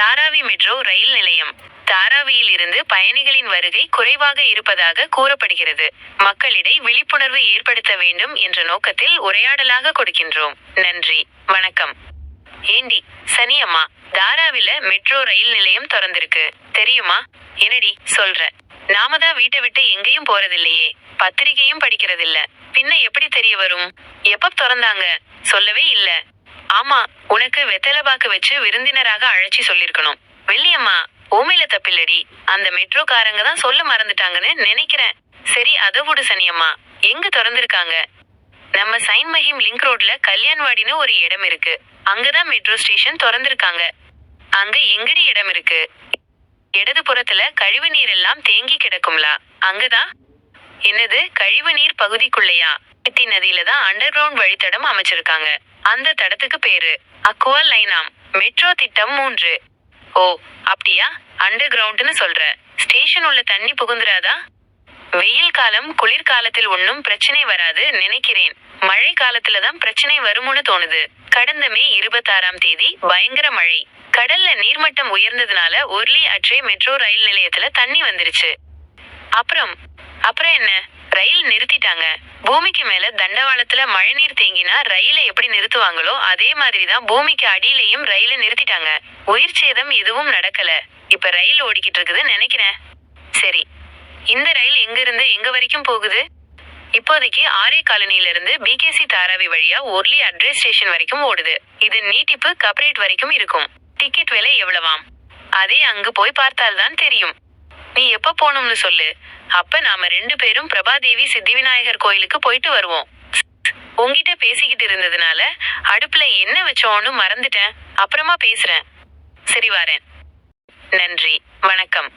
Dharavi metro rail நிலையம். தாராவியில் இருந்து பயணிகளின் வருகை குறைவாக இருப்பதாக கூறப்படுகிறது. மக்களிடை விழிப்புணர்வு ஏற்படுத்த வேண்டும் என்ற நோக்கத்தில் உரையாடலாக கொடுக்கின்றோம். நன்றி. வணக்கம். ஏண்டி சனி அம்மா தாராவில மெட்ரோ ரயில் நிலையம் திறந்திருக்கு. தெரியுமா? என்னடி சொல்ற? நாம தான் வீட்டை விட்டு எங்கேயும் போறதில்லையே. பத்திரிகையும் படிக்கிறதில்ல. பின்ன எப்படி தெரிய வரும்? எப்ப திறந்தாங்க? சொல்லவே இல்ல. ஆமா உனக்கு வெத்தலைபாக்கு வச்சு விருந்தினராக அழைச்சி சொல்லிருக்கணும். வெள்ளியம்மா ஓமையில தப்பில்லடி. அந்த மெட்ரோக்காரங்க தான் சொல்ல மறந்துட்டாங்கன்னு நினைக்கிறேன். சரி அதை விடு சனியம்மா. எங்க திறந்திருக்காங்க? நம்ம சைன் மஹிம் லிங்க் ரோட்ல கல்யாண்வாடின்னு ஒரு இடம் இருக்கு. அங்கதான் மெட்ரோ ஸ்டேஷன் திறந்திருக்காங்க. அங்க எங்கடி இடம் இருக்கு? இடது புறத்துல கழிவு நீர் எல்லாம் தேங்கி கிடக்கும்லா. அங்கதான். என்னது கழிவு நீர் பகுதிக்குள்ளையா? நதியில தான் அண்டர் கிரவுண்ட் வழித்தடம் அமைச்சிருக்காங்க. அந்த தடத்துக்கு பேரு. அக்குவா லைனாம் மெட்ரோ திட்டம் மூன்று. ஓ அப்படியா? அண்டர் கிரவுண்ட்னு சொல்ற. ஸ்டேஷன் உள்ள தண்ணி புகுந்துராதா? வெயில் காலம் குளிர்காலத்தில் ஒன்னும் பிரச்சனை வராது நினைக்கிறேன். மழை காலத்துல தான் பிரச்சனை வரும்னு தோணுது. கடந்த மே இருபத்தாறாம் தேதி பயங்கர மழை. கடல்ல நீர்மட்டம் உயர்ந்ததுனால உர்லி அட்ரே மெட்ரோ ரயில் நிலையத்துல தண்ணி வந்துருச்சு. அப்புறம் அப்புறம் என்ன? ரயில் நிறுத்திட்டாங்க. பூமிக்கு மேல தண்டவாளத்துல மழைநீர் தேங்கினா ரயிலை எப்படி நிறுத்துவாங்களோ அதே மாதிரி தான் பூமிக்கு அடியிலையும் ரயில நிறுத்திட்டாங்க. உயிர் சேதம் எதுவும் நடக்கல. இப்ப ரயில் ஓடிக்கிட்டு இருக்குது நினைக்கிறேன். சரி. இந்த ரயில் எங்க இருந்து எங்க வரைக்கும் போகுது? இப்போதைக்கு ஆரே காலனில இருந்து பிகேசி தாராவி வழியா ஒர்லி அட்ரஸ் ஸ்டேஷன் வரைக்கும் ஓடுது. இது நீட்டிப்பு கப்ரேட் வரைக்கும் இருக்கும். டிக்கெட் விலை எவ்வளவாம்? அதே அங்கு போய் பார்த்தால்தான் தெரியும். நீ எப்ப போகணும்னு சொல்லு. அப்ப நாம ரெண்டு பேரும் பிரபாதேவி சித்திவிநாயகர் கோயிலுக்கு போயிட்டு வருவோம். உங்ககிட்ட பேசிக்கிட்டு இருந்ததுனால அடுப்புல என்ன வச்சோன்னு மறந்துட்டேன். அப்புறமா பேசுறேன். சரி வரேன். நன்றி. வணக்கம்.